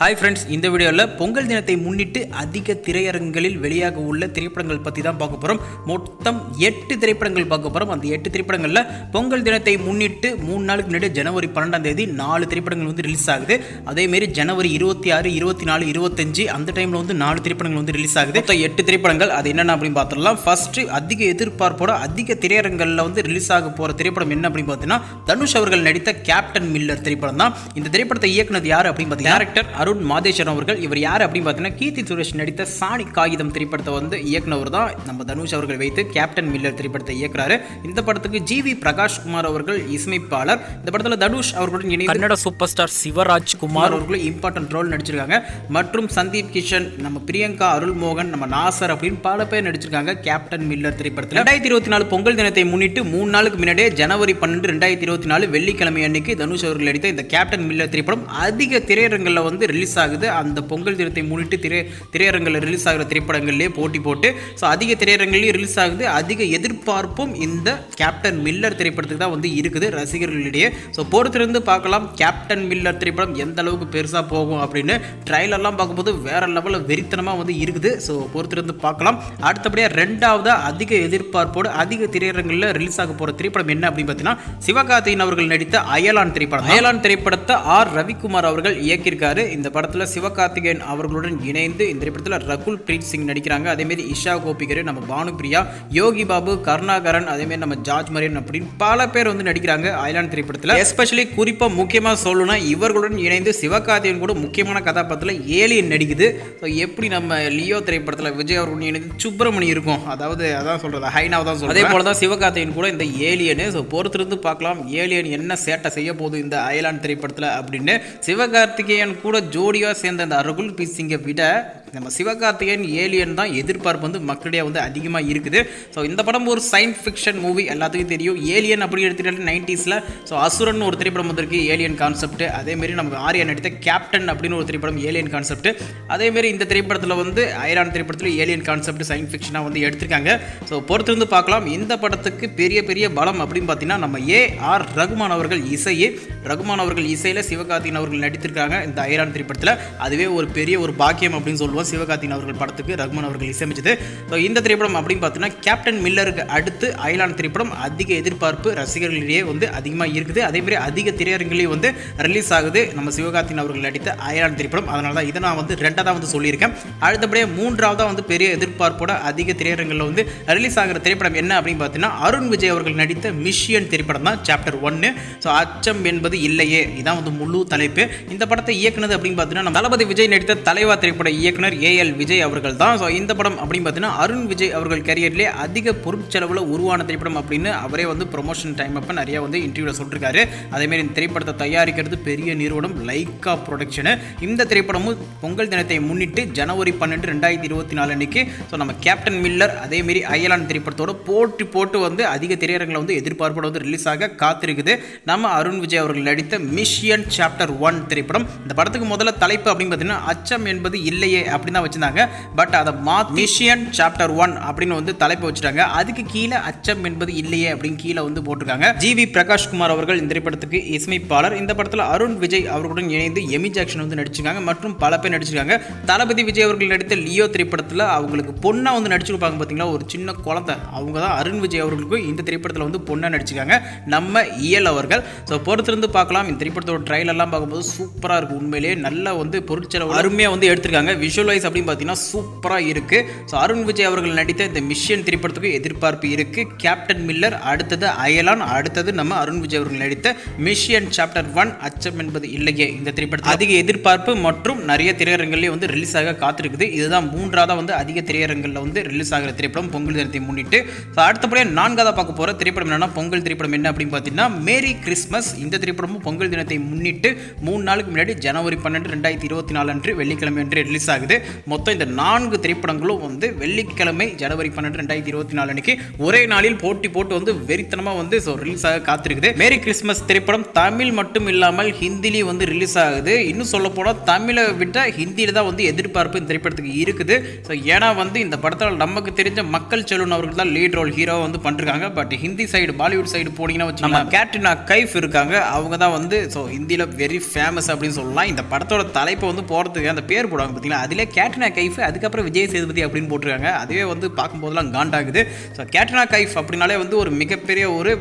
Hi friends இந்த வீடியோவில் பொங்கல் தினத்தை முன்னிட்டு அதிக திரையரங்குகளில் வெளியாக உள்ள திரைப்படங்கள் பற்றி தான் பார்க்க போகிறோம் மொத்தம் எட்டு திரைப்படங்கள் பார்க்க போகிறோம் அந்த எட்டு திரைப்படங்களில் பொங்கல் தினத்தை முன்னிட்டு மூணு நாளுக்கு முன்னாடி ஜனவரி பன்னெண்டாம் தேதி நாலு திரைப்படங்கள் வந்து ரிலீஸ் ஆகுது. அதேமாரி ஜனவரி இருபத்தி ஆறு இருபத்தி நாலு இருபத்தஞ்சு அந்த டைமில் வந்து நாலு திரைப்படங்கள் வந்து ரிலீஸ் ஆகுது. மொத்தம் எட்டு திரைப்படங்கள். அது என்னென்ன அப்படின்னு பார்த்துடலாம். ஃபர்ஸ்ட் அதிக எதிர்பார்ப்போட அதிக திரையரங்களில் வந்து ரிலீஸ் ஆக போகிற திரைப்படம் என்ன அப்படின்னு பார்த்தீங்கன்னா தனுஷ் அவர்கள் நடித்த கேப்டன் மில்லர் திரைப்படம் தான். இந்த திரைப்படத்தை இயக்குனது யார் அப்படின்னு பார்த்தீங்கன்னா டேரக்டர் அருண் மாதேஸ்வரன் அவர்கள் இவர் யார் அப்படின்னு பார்த்தீங்கன்னா கீர்த்தி சுரேஷ் நடித்த சாணி காகிதம் திரைப்படத்தை வந்து இயக்குனவர் தான். நம்ம தனுஷ் அவர்கள் வைத்து கேப்டன் மில்லர் திரைப்படத்தை இயக்குறாரு. இந்த படத்துக்கு ஜி வி பிரகாஷ் குமார் அவர்கள் இசையமைப்பாளர். இந்த படத்தில் தனுஷ் அவர்களுடன் இணைந்து கன்னட சூப்பர் ஸ்டார் சிவராஜ் குமார் அவர்களும் இம்பார்ட்டன்ட் ரோல் நடிச்சிருக்காங்க. மற்றும் சந்தீப் கிஷன் நம்ம பிரியங்கா அருள்மோகன் நம்ம நாசர் அப்படின்னு பல பேர் நடிச்சிருக்காங்க கேப்டன் மில்லர் திரைப்படத்தில். ரெண்டாயிரத்தி இருபத்தி நாலு பொங்கல் தினத்தை முன்னிட்டு மூணு நாளுக்கு முன்னாடியே ஜனவரி பன்னெண்டு ரெண்டாயிரத்தி இருபத்தி நாலு வெள்ளிக்கிழமை அன்னைக்கு தனுஷ் அவர்கள் நடித்த இந்த கேப்டன் மில்லர் திரைப்படம் அதிக திரையரங்களில் வந்து ரிலீஸ் ஆகுது. அந்த பொங்கல் தினத்தை முன்னிட்டு திரை திரையரங்கில் ரிலீஸ் ஆகிற திரைப்படங்கள்லேயே போட்டி போட்டு ஸோ அதிக திரையரங்குலேயும் ரிலீஸ் ஆகுது. அதிக எதிர்பார்ப்பும் இந்த கேப்டன் மில்லர் திரைப்படத்துக்கு தான் வந்து இருக்குது ரசிகர்களிடையே. ஸோ பொறுத்திருந்து பார்க்கலாம் கேப்டன் மில்லர் திரைப்படம் எந்த அளவுக்கு பெருசாக போகும் அப்படின்னு. ட்ரைலர்லாம் பார்க்கும்போது வேற லெவலில் வெறித்தனமாக வந்து இருக்குது. ஸோ பொறுத்திருந்து பார்க்கலாம். அடுத்தபடியாக ரெண்டாவதாக அதிக எதிர்பார்ப்போடு அதிக திரையரங்கில் ரிலீஸ் ஆக போகிற திரைப்படம் என்ன அப்படின்னு பார்த்தீங்கன்னா சிவகார்த்திகேயன் அவர்கள் நடித்த அயலான் திரைப்படம். அயலான் திரைப்படத்தை ஆர். ரவிக்குமார் அவர்கள் இயக்கியிருக்காரு. இந்த படத்தில் சிவகார்த்திகேயன் அவர்களுடன் இணைந்து இந்த திரைப்படத்தில் ரகுல் பிரீத் சிங் நடிக்கிறாங்க. அதேமாரி இஷா கோபிகர் நம்ம பானுபிரியா யோகி பாபு கருணாகரன் அதேமாரி நம்ம ஜார்ஜ் மரியன் அப்படின்னு பல பேர் வந்து நடிக்கிறாங்க அயலான் திரைப்படத்தில். எஸ்பெஷலி குறிப்பாக முக்கியமாக சொல்லணும்னா இவர்களுடன் இணைந்து சிவகார்த்திகேயன் கூட முக்கியமான கதாபாத்திரத்தில் ஏலியன் நடிக்குது. ஸோ எப்படி நம்ம லியோ திரைப்படத்தில் விஜய் அவர்களுடன் இணைந்து சுப்பிரமணி இருக்கும்? அதாவது அதான் சொல்கிறது ஹைனாவை தான் சொல்லுவோம் அதே போல தான் சிவகார்த்திகேயன் கூட இந்த ஏலியனு ஸோ பொறுத்திருந்து பார்க்கலாம் ஏலியன் என்ன சேட்டை செய்ய போகுது இந்த அயலான் திரைப்படத்தில் அப்படின்னு. சிவகார்த்திகேயன் கூட ஜோடியாக சேர்ந்த அந்த அருகுல் பி சிங்கை விட நம்ம சிவகார்த்திகேயன் ஏலியன் தான் எதிர்பார்ப்பு வந்து மக்களிடையே வந்து அதிகமாக இருக்குது. ஸோ இந்த படம் ஒரு சயின்ஸ் ஃபிக்ஷன் மூவி எல்லாத்துக்கும் தெரியும். ஏலியன் அப்படி எடுத்துக்கிட்டு நைன்டிஸில் ஸோ அசுரன் ஒரு திரைப்படம் வந்திருக்கு ஏலியன் கான்செப்ட் அதேமாரி நமக்கு ஆரியன் நடித்த கேப்டன் அப்படின்னு ஒரு திரைப்படம் ஏலியன் கான்செப்ட் அதேமாரி இந்த திரைப்படத்தில் வந்து ஐரான் திரைப்படத்தில் ஏலியன் கான்செப்ட் சயின்ஸ் ஃபிக்ஷனாக வந்து எடுத்திருக்காங்க. ஸோ பொறுத்திருந்து பார்க்கலாம். இந்த படத்துக்கு பெரிய பெரிய பலம் அப்படின்னு பார்த்தீங்கன்னா நம்ம ஏ ஆர் ரகுமான் அவர்கள் இசையே ரகுமான் அவர்கள் இசையில் சிவகார்த்திகேயன் அவர்கள் நடித்திருக்காங்க இந்த ஐரான் திரைப்படத்தில். அதுவே ஒரு பெரிய ஒரு பாக்கியம் அப்படின்னு சொல்லுவோம். சிவகார்த்திகேயன் அவர்கள் படத்துக்கு ரகுமான் அவர்கள் இசையமைச்சது. ஸோ இந்த திரைப்படம் அப்படின்னு பார்த்தீங்கன்னா கேப்டன் மில்லருக்கு அடுத்து அயலான திரைப்படம் அதிக எதிர்பார்ப்பு ரசிகர்களிடையே வந்து அதிகமாக இருக்குது. அதேமாதிரி அதிக திரையரங்கிலேயே வந்து ரிலீஸ் ஆகுது. நம்ம சிவகார்த்திகேயன் அவர்கள் நடித்த அயலான திரைப்படம். அதனால தான் இதை நான் வந்து ரெண்டாவது வந்து சொல்லியிருக்கேன். அடுத்தபடியே மூன்றாவதாக வந்து பெரிய எதிர்பார்ப்போட அதிக திரையரங்கில் வந்து ரிலீஸ் ஆகிற திரைப்படம் என்ன அப்படின்னு பார்த்தீங்கன்னா அருண் விஜய் அவர்கள் நடித்த மிஷியன் திரைப்படம் தான் சாப்டர் ஒன்று ஸோ அச்சம் என்பது இல்லையே. இதான் வந்து முழு தலைப்பு. இந்த படத்தை இயக்குனது அப்படின்னு பார்த்தீங்கன்னா நம்ம தளபதி விஜய் நடித்த தலைவா திரைப்பட இயக்குனர் ஏஎல் விஜய் அவர்கள் தான். ஸோ இந்த படம் அப்படின்னு பார்த்தீங்கன்னா அருண் விஜய் அவர்கள் கேரியர்லேயே அதிக பொருட்செலவில் உருவான திரைப்படம் அப்படின்னு அவரே வந்து ப்ரொமோஷன் டைம் அப்போ நிறைய வந்து இன்டர்வியூவில் சொல்லிருக்காரு. அதேமாரி இந்த திரைப்படத்தை தயாரிக்கிறது பெரிய நிறுவனம் லைக்கா ப்ரொடக்ஷனு இந்த திரைப்படமும் பொங்கல் தினத்தை முன்னிட்டு ஜனவரி பன்னெண்டு ரெண்டாயிரத்தி இருபத்தி நாலு அன்னைக்கு ஸோ நம்ம கேப்டன் மில்லர் அதேமாரி அயலான் திரைப்படத்தோட போட்டி போட்டு வந்து அதிக திரையரங்களை வந்து எதிர்பார்ப்போட வந்து ரிலீஸ் ஆக காத்திருக்குது. நம்ம அருண் விஜய் அவர்கள் நடித்த மிஷியன் சாப்டர் ஒன் திரைப்படம். இந்த படத்துக்கு முதல்ல தலைப்பு அப்படின்னு பார்த்தீங்கன்னா அச்சம் என்பது இல்லையே அப்படின்னு தான் வச்சிருந்தாங்க. பட் அதை மா மிஷியன் சாப்டர் ஒன் அப்படின்னு வந்து தலைப்பு வச்சுட்டாங்க. அதுக்கு கீழே அச்சம் என்பது இல்லையே அப்படின்னு கீழே வந்து போட்டிருக்காங்க. ஜி வி பிரகாஷ்குமார் அவர்கள் இந்த திரைப்படத்துக்கு இசையமைப்பாளர். இந்த படத்தில் அருண் விஜய் அவர்களுடன் இணைந்து எமி ஜாக்சன் வந்து நடிச்சிருக்காங்க. மற்றும் பல பேர் நடிச்சிருக்காங்க. தளபதி விஜய் அவர்கள் நடித்த லியோ திரைப்படத்தில் அவங்களுக்கு பொண்ணாக வந்து நடிச்சிருப்பாங்க பார்த்தீங்களா ஒரு சின்ன குழந்தை. அவங்க தான் அருண் விஜய் அவர்களுக்கும் இந்த திரைப்படத்தில் வந்து பொண்ணாக நடிச்சிருக்காங்க. நம்ம இயல் அவர்கள். ஸோ பொறுத்திருந்து பார்க்கலாம். இந்த திரைப்படத்தோட ட்ரையல் எல்லாம் பார்க்கும்போது சூப்பராக இருக்கும் உண்மையிலேயே நல்ல வந்து பொருட்செலவு அருமையாக வந்து எடுத்திருக்காங்க. விஷுவல் விஷுவலைஸ் அப்படின்னு பார்த்தீங்கன்னா சூப்பராக இருக்குது ஸோ அருண் விஜய் அவர்கள் நடித்த இந்த மிஷியன் திரைப்படத்துக்கு எதிர்பார்ப்பு இருக்குது கேப்டன் மில்லர் அடுத்தது அயலான் அடுத்தது நம்ம அருண் விஜய் அவர்கள் நடித்த மிஷியன் சாப்டர் ஒன் அச்சம் என்பது இல்லையே. இந்த திரைப்படத்தில் அதிக எதிர்பார்ப்பு மற்றும் நிறைய திரையரங்குலேயே வந்து ரிலீஸ் ஆக காத்திருக்குது. இதுதான் மூன்றாவதாக வந்து அதிக திரையரங்கில் வந்து ரிலீஸ் ஆகிற திரைப்படம் பொங்கல் தினத்தை முன்னிட்டு. ஸோ அடுத்தபடியாக நான்காவதாக பார்க்க போகிற திரைப்படம் என்னன்னா பொங்கல் திரைப்படம் என்ன அப்படின்னு பார்த்தீங்கன்னா மேரி கிறிஸ்மஸ் இந்த திரைப்படமும் பொங்கல் தினத்தை முன்னிட்டு மூணு நாளுக்கு முன்னாடி ஜனவரி பன்னெண்டு ரெண்டாயிரத்தி இருபத்தி நாலு அன்று வெள்ளிக்கிழமை அன்று ரிலீஸ் ஆகுது. மொத்தம் இந்த நான்கு திரைப்படங்களும் வந்து வெள்ளிக்கிழமை ஜனவரி பன்னெண்டு ரெண்டாயிரத்தி இருபத்தி நாலு அன்னைக்கு ஒரே நாளில் போட்டி போட்டு வந்து வெறித்தனமாக வந்து ஸோ ரிலீஸ் ஆக காத்திருக்குது. மேரி கிறிஸ்மஸ் திரைப்படம் தமிழ் மட்டும் இல்லாமல் ஹிந்திலையும் வந்து ரிலீஸ் ஆகுது. இன்னும் சொல்ல போனால் தமிழை விட ஹிந்தியில் தான் வந்து எதிர்பார்ப்பு இந்த திரைப்படத்துக்கு இருக்குது. ஸோ ஏன்னா வந்து இந்த படத்தில் நமக்கு தெரிஞ்ச மக்கள் செல்வன் அவர்கள் தான் லீட் ரோல் ஹீரோ வந்து பண்ணிருக்காங்க. But Hindi side Bollywood side போனீங்கன்னா வச்சு நம்ம கேட்ரினா கைஃப் இருக்காங்க. அவங்க தான் வந்து ஸோ ஹிந்தியில் வெரி ஃபேமஸ் அப்படின்னு சொல்லலாம். இந்த படத்தோட தலைப்பை வந்து போகிறதுக்கு அந்த பேர் போடுவாங்க பார்த்தீங்களா? அதிலே கேட்ரினா கைஃப் அதுக்கப்புறம் விஜய் சேதுபதி அப்படின்னு போட்டிருக்காங்க. அதுவே வந்து பார்க்கும்போதெல்லாம் காண்டாகுது. ஸோ கேட்ரினா கைஃப் அப்படின்னாலே வந்து ஒரு மிகப்பெரிய ஒரு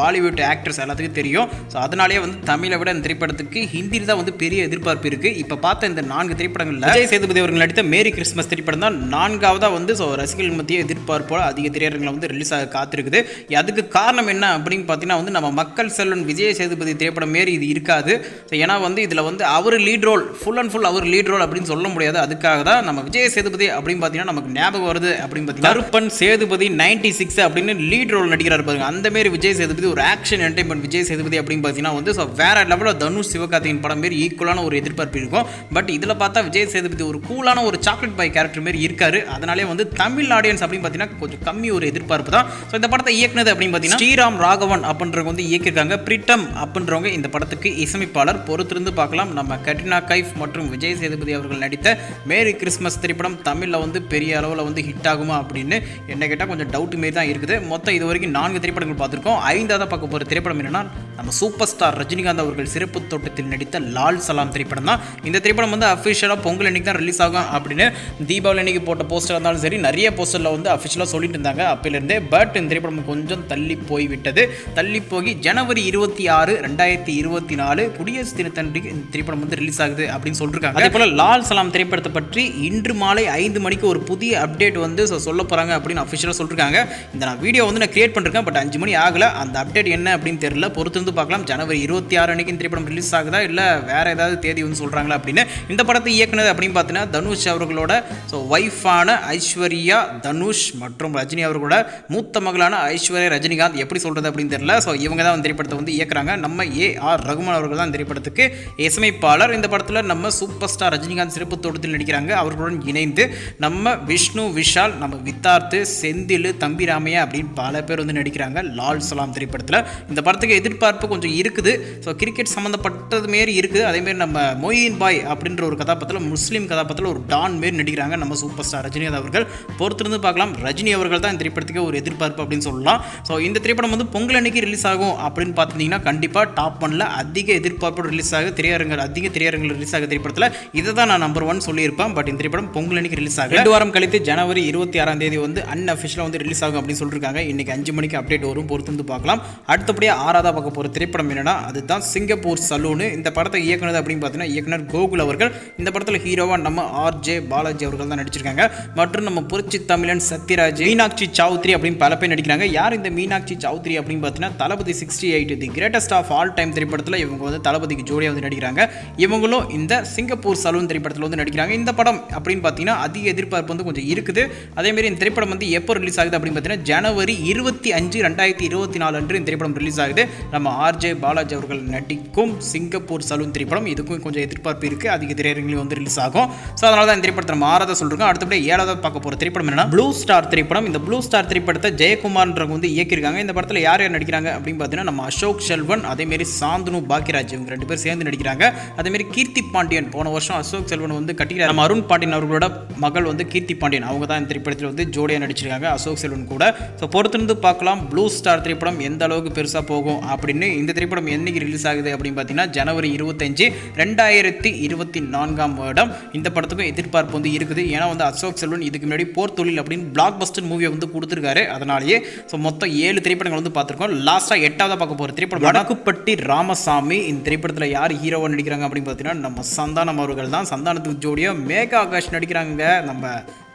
பாலிவுட் ஆக்ட்ரஸ் எல்லாத்துக்கும் தெரியும். ஸோ அதனாலேயே வந்து தமிழை விட இந்த திரைப்படத்துக்கு ஹிந்தியில் தான் வந்து பெரிய எதிர்பார்ப்பு இருக்குது இப்போ பார்த்த இந்த நான்கு திரைப்படங்களில் விஜய் சேதுபதி அவர்கள் நடித்த மேரி கிறிஸ்மஸ் திரைப்படம் தான் நான்காவதாக வந்து ஸோ ரசிகர்கள் மத்திய எதிர்பார்ப்போட அதிக திரையரங்கில் வந்து ரிலீஸ் ஆக காத்திருக்குது. அதுக்கு காரணம் என்ன அப்படின்னு பார்த்தீங்கன்னா வந்து நம்ம மக்கள் செல்வன் விஜய் சேதுபதி திரைப்படம் மாரி இது இருக்காது. ஸோ ஏன்னா வந்து இதில் வந்து அவர் lead role full and full our lead role அப்படின்னு சொல்ல முடியாது. அதுக்காக தான் நம்ம விஜய் சேதுபதி அப்படின்னு பார்த்தீங்கன்னா நமக்கு ஞாபகம் வருது அப்படின்னு பார்த்தீங்கன்னா கருப்பன் சேதுபதி நைன்டி சிக்ஸ் அப்படின்னு லீட் ரோல் நடிக்கிறார் பாருங்க. அந்த மாரி விஜய் சேதுபதி ஒரு ஆக்ஷன் என்டர்டைன்மெண்ட் விஜய் சேதுபதி அப்படின்னு பார்த்தீங்கன்னா வந்து ஸோ வேற லெவலில் தனுஷ் சிவகார்த்திகேயன் படம் மாரி ஈக்குவலான ஒரு எதிர்பார்ப்பு இருக்கும். பட் இதில் பார்த்தா விஜய் சேதுபதி ஒரு கூலான ஒரு சாக்லேட் பாய் கேரக்டர் மாரி இருக்காரு. அதனாலே வந்து தமிழ் ஆடியன்ஸ் அப்படின்னு பார்த்தீங்கன்னா கொஞ்சம் கம்மி ஒரு எதிர்பார்ப்பு தான். ஸோ இந்த படத்தை இயக்குனது அப்படின்னு பார்த்தீங்கன்னா ஸ்ரீராம் ராகவன் அப்படின்றவங்க வந்து இயக்கியிருக்காங்க. பிரிட்டம் அப்படின்றவங்க இந்த படத்துக்கு இசையமைப்பாளர். பொறுத்திருந்து பார்க்கலாம். நம்ம கட்ரினா கைஃப் மற்றும் விஜய் சேதுபதி அவர்கள் நடித்த மேரி கிறிஸ்மஸ் திரைப்படம் தமிழில் வந்து பெரிய அளவில் வந்து ஹிட் ஆகுமா அப்படின்னு என்ன கேட்டால் கொஞ்சம் டவுட் மாரி தான் இருக்குது. மொத்தம் இது வரைக்கும் நான்கு திரைப்படங்கள் பார்த்துருக்கோம். ஐந்தாவது பார்க்க போகிற திரைப்படம் என்னென்னா நம்ம சூப்பர் ஸ்டார் ரஜினிகாந்த் அவர்கள் சிறப்பு தோட்டத்தில் நடித்த லால் சலாம் திரைப்படம் தான். இந்த திரைப்படம் வந்து அஃபிஷியலாக பொங்கல் அன்னைக்கு தான் ரிலீஸ் ஆகும் அப்படின்னு தீபாவளி அன்னைக்கு போட்ட போஸ்டர் இருந்தாலும் சரி நிறைய போஸ்டரில் வந்து அஃபிஷியலாக சொல்லிட்டு இருந்தாங்க அப்பையிலேருந்தே பட் இந்த திரைப்படம் கொஞ்சம் தள்ளி போய் விட்டது. தள்ளி போய் ஜனவரி இருபத்தி ஆறு ரெண்டாயிரத்தி இருபத்தி நாலு குடியரசு தினத்தன்றைக்கு இந்த திரைப்படம் வந்து ரிலீஸ் ஆகுது அப்படின்னு சொல்லியிருக்காங்க அதே போல் லால் சலாம் திரைப்படத்தை பற்றி இன்று மாலை ஐந்து மணிக்கு ஒரு புதிய அப்டேட் வந்து சொல்ல போகிறாங்க அப்படின்னு அஃபிஷியலாக சொல்லியிருக்காங்க இந்த நான் வீடியோ வந்து நான் கிரியேட் பண்ணிருக்கேன் பட் அஞ்சு மணி ஆகலை. அந்த அப்டேட் என்ன அப்படின்னு தெரியல. பொறுத்திருந்து பார்க்கலாம். ஜனவரி இருபத்தி ஆறு அன்னைக்கு இந்த திரைப்படம் ரிலீஸ் ஆகுதா இல்லை வேறு ஏதாவது தேதி வந்து சொல்கிறாங்களா அப்படின்னு இந்த படத்தை இயக்குனது அப்படின்னு பார்த்தீங்கன்னா தனுஷ் அவர்களோட ஸோ ஒய்ஃபான ஐஸ்வர்யா தனுஷ் மற்றும் ரஜினி அவர்களோட மூத்த மகளான ஐஸ்வர்யா ரஜினிகாந்த் எப்படி சொல்கிறது அப்படின்னு தெரியல. ஸோ இவங்க தான் இந்த திரைப்படத்தை வந்து இயக்குறாங்க. நம்ம ஏ ஆர் ரகுமான் அவர்கள் தான் திரைப்படத்துக்கு இசையமைப்பாளர் இந்த படத்தில் நம்ம சூப்பர் ஸ்டார் ரஜினிகாந்த் சிறப்பு தோட்டத்தில் நடிக்கிறாங்க அவர்களுடன் இணைந்து நம்ம விஷ்ணு விஷால் நம்ம வித்தார்த்து செந்தில் தம்பி ராமையா அப்படின்னு பல பேர் வந்து நடிக்கிறாங்க. லால் சலாம் திரைப்படத்தில். இந்த படத்துக்கு எதிர்பார்ப்பு கொஞ்சம் இருக்குது. ஸோ கிரிக்கெட் சம்மந்தப்பட்டது மாரி இருக்குது அதேமாரி நம்ம மொயின் பாய் அப்படின்ற ஒரு கதாபாத்திரத்தில் முஸ்லீம் கதாபாத்திரத்தில் ஒரு டான் மாரி நடிக்கிறாங்க நம்ம சூப்பர் ஸ்டார் ரஜினிகாந்த் அவர்கள். பொறுத்திருந்து பார்க்கலாம். ரஜினி அவர்கள் தான் இந்த திரைப்படத்துக்கு ஒரு எதிர்பார்ப்பு அப்படின்னு சொல்லலாம். ஸோ இந்த திரைப்படம் வந்து பொங்கல் அன்னைக்கு ரிலீஸ் ஆகும் அப்படின்னு பார்த்துட்டிங்கன்னா கண்டிப்பாக டாப் ஒன்ல அதிக எதிர்பார்ப்போடு ரிலீஸ் ஆக திரையரங்கள் அதிக திரையரங்கள் ரிலீஸ் ஆக திரைப்படத்தில் இதை தான் நான் நம்பர் ஒன் சொல்லியிருப்பேன். பட் இந்த திரைப்படம் பொங்கல் அன்னைக்கு ரிலீஸ் ஆகும் ரெண்டு வாரம் கழித்து ஜனவரி இருபத்தி ஆறாம் தேதி வந்து அன்அஃபிஷியலாக வந்து ரிலீஸ் ஆகும் அப்படின்னு சொல்லியிருக்காங்க இன்னைக்கு அஞ்சு மணிக்கு அப்டேட் வரும். பொறுத்து வந்து பார்க்கலாம். அடுத்தபடியாக ஆறாவதாக பார்க்க போகிற திரைப்படம் என்னன்னா அதுதான் சிங்கப்பூர் சலூனு இந்த படத்தை இயக்குனது அப்படின்னு பார்த்தீங்கன்னா இயக்குனர் கோகுல் அவர்கள். இந்த படத்தில் ஹீரோவா நம்ம ஆர்ஜே பாலாஜி அவர்கள் தான் நடிச்சிருக்காங்க. மற்றும் நம்ம புரட்சி தமிழன் சத்யராஜ் மீனாட்சி சௌத்ரி அப்படின்னு பல பேர் நடிக்கிறாங்க. யார் இந்த மீனாட்சி சௌத்ரி அப்படின்னு பார்த்தீங்கன்னா Thalapathy sixty eight the greatest of all time திரைப்படத்தில் இவங்க வந்து தளபதிக்கு ஜோடியாக வந்து நடிக்கிறாங்க. இவங்களும் இந்த சிங்கப்பூர் சலூன் திரைப்படத்தில் வந்து நடிக்கிறாங்க. இந்த படம் அப்படின்னு பார்த்தீங்கன்னா அதிக எதிர்பார்ப்பு வந்து கொஞ்சம் இருக்குது. அதேமாரி இந்த திரைப்படம் வந்து எப்போ ரிலீஸ் ஆகுது அப்படின்னு பார்த்தீங்கன்னா ஜனவரி இருபத்தி அஞ்சு ரெண்டாயிரத்தி இருபத்தி நாலு அன்று இந்த திரைப்படம் ரிலீஸ் ஆகுது. நம்ம ஆர்ஜே பாலாஜி அவர்கள் நடிக்கும் சிங்கப்பூர் சலூன் திரைப்படம். இதுக்கும் கொஞ்சம் எதிர்பார்ப்பு இருக்குது அதிக திரையரங்கிலும் வந்து ரிலீஸ் ஆகும். ஸோ அதனால தான் இந்த திரைப்படத்தை நம்ம ஆறாவது சொல்கிறோம் அடுத்தபடி ஏழாவது பார்க்க போகிற திரைப்படம் என்னன்னா ப்ளூ ஸ்டார் திரைப்படம். இந்த ப்ளூ ஸ்டார் திரைப்படத்தை ஜெயக்குமார்ன்றவங்க வந்து இயக்கியிருக்காங்க. இந்த படத்தில் யார் யார் நடிக்கிறாங்க அப்படின்னு பார்த்தீங்கன்னா நம்ம அசோக் செல்வன் அதேமாரி சாந்தனு பாக்கியராஜ் இவங்க ரெண்டு பேர் சேர்ந்து நடிக்கிறாங்க. அதேமாரி கீர்த்தி பாண்டியன் போன வருஷம் அசோக் செல்வன் வந்து கட்டிக்கிறார். நம்ம அருண் பாண்டியன் அவர்களோட மகள் வந்து கீர்த்தி பாண்டியன். அவங்க தான் இந்த திரைப்படத்தில் வந்து ஜோடியாக நடிச்சிருக்காங்க. அசோக் செல்வன் கூட. ஸோ பொறுத்திருந்து பார்க்கலாம். ப்ளூ ஸ்டார் திரைப்படம் எந்த அளவுக்கு பெருசாக போகும் அப்படின்னு. இந்த திரைப்படம் என்றைக்கு ரிலீஸ் ஆகுது அப்படின்னு பார்த்தீங்கன்னா ஜனவரி இருபத்தஞ்சு ரெண்டாயிரத்தி இருபத்தி நான்காம் வருடம். இந்த படத்துக்கும் எதிர்பார்ப்பு வந்து இருக்குது. ஏன்னா வந்து அசோக் செல்வன் இதுக்கு முன்னாடி போர் தொழில் அப்படின்னு பிளாக் பஸ்டர் மூவியை வந்து கொடுத்துருக்காரு. அதனாலேயே ஸோ மொத்தம் ஏழு திரைப்படங்கள் வந்து பார்த்துருக்கோம். லாஸ்ட்டாக எட்டாவது பார்க்க போகிற திரைப்படம். வடக்குப்பட்டி ராமசாமி இந்த திரைப்படத்தில் யார் ஹீரோவாக நடிக்கிறாங்க அப்படின்னு பார்த்தீங்கன்னா நம்ம சந்தானம் அவர்கள் தான். சந்தானத்துக்கு ஜோடியாக மேகா ஆகாஷ் நடிக்கிறாங்க நம்ம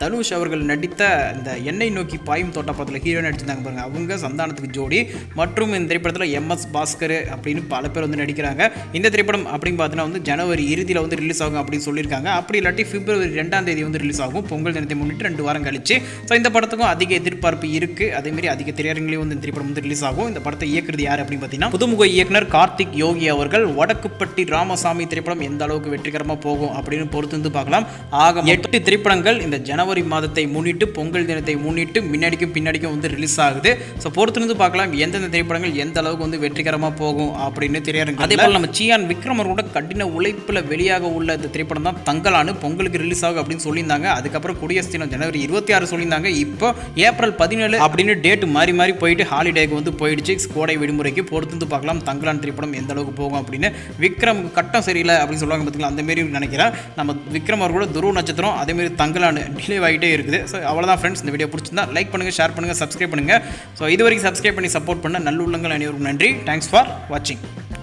தனுஷ் அவர்கள் நடித்த இந்த எண்ணெய் நோக்கி பாயும் தோட்ட படத்தில் ஹீரோ நடிச்சிருந்தாங்க பாருங்க. அவங்க சந்தானத்துக்கு ஜோடி. மற்றும் இந்த திரைப்படத்தில் எம்எஸ் பாஸ்கர் அப்படின்னு பல பேர் வந்து நடிக்கிறாங்க. இந்த திரைப்படம் அப்படின்னு பார்த்தீங்கன்னா வந்து ஜனவரி இறுதியில் வந்து ரிலீஸ் ஆகும் அப்படின்னு சொல்லியிருக்காங்க. அப்படி இல்லாட்டி பிப்ரவரி ரெண்டாம் தேதி வந்து ரிலீஸ் ஆகும். பொங்கல் தினத்தை முன்னிட்டு ரெண்டு வாரம் கழிச்சு. ஸோ இந்த படத்துக்கும் அதிக எதிர்பார்ப்பு இருக்குது அதேமாரி அதிக திரையரங்கிலையும் வந்து இந்த திரைப்படம் வந்து ரிலீஸ் ஆகும். இந்த படத்தை இயக்குறது யார் அப்படின்னு பார்த்தீங்கன்னா புதுமுக இயக்குனர் கார்த்திக் யோகி அவர்கள். வடக்குப்பட்டி ராமசாமி திரைப்படம் எந்த அளவுக்கு வெற்றிகரமாக போகும் அப்படின்னு பொறுத்து வந்து பார்க்கலாம். ஆக எட்டு திரைப்படங்கள் இந்த ஜனவரி ஜனவரி மாதத்தை முன்னிட்டு பொங்கல் தினத்தை முன்னிட்டு முன்னாடிக்கும் பின்னாடிக்கும் வந்து ரிலீஸ் ஆகுது. ஸோ பொறுத்திருந்து பார்க்கலாம் எந்தெந்த திரைப்படங்கள் எந்த அளவுக்கு வந்து வெற்றிகரமாக போகும் அப்படின்னு திரையரங்கு அதே போல் நம்ம சியான் விக்ரமரோட கடின உழைப்பில் வெளியாக உள்ள இந்த திரைப்படம் தான் தங்கலானு பொங்கலுக்கு ரிலீஸ் ஆகும் அப்படின்னு சொல்லியிருந்தாங்க. அதுக்கப்புறம் குடியரசு தினம் ஜனவரி இருபத்தி ஆறு சொல்லியிருந்தாங்க. இப்போ ஏப்ரல் பதினேழு அப்படின்னு டேட் மாறி மாறி போயிட்டு ஹாலிடேக்கு வந்து போயிடுச்சு. கோடை விடுமுறைக்கு பொறுத்து பார்க்கலாம் தங்கலான் திரைப்படம் எந்த அளவுக்கு போகும் அப்படின்னு. விக்ரம் கட்டம் சரியில்லை அப்படின்னு சொல்லுவாங்க பார்த்தீங்களா அந்த மாரி நினைக்கிறேன். நம்ம விக்ரம் கூட துருவ நட்சத்திரம் அதேமாரி தங்கலான் டிலே ஆகிட்டே இருக்குது. ஸோ அவ்வளோதான் ஃப்ரெண்ட்ஸ் இந்த வீடியோ பிடிச்சிருந்தா லைக் பண்ணுங்கள் ஷேர் பண்ணுங்கள் சப்ஸ்கிரைப் பண்ணுங்கள் ஸோ இது வரைக்கும் சப்ஸ்கிரைப் பண்ணி சப்போர்ட் பண்ண நல்லுள்ளங்கள் அனைவருக்கும் நன்றி. தேங்க்ஸ் ஃபார் வாட்சிங்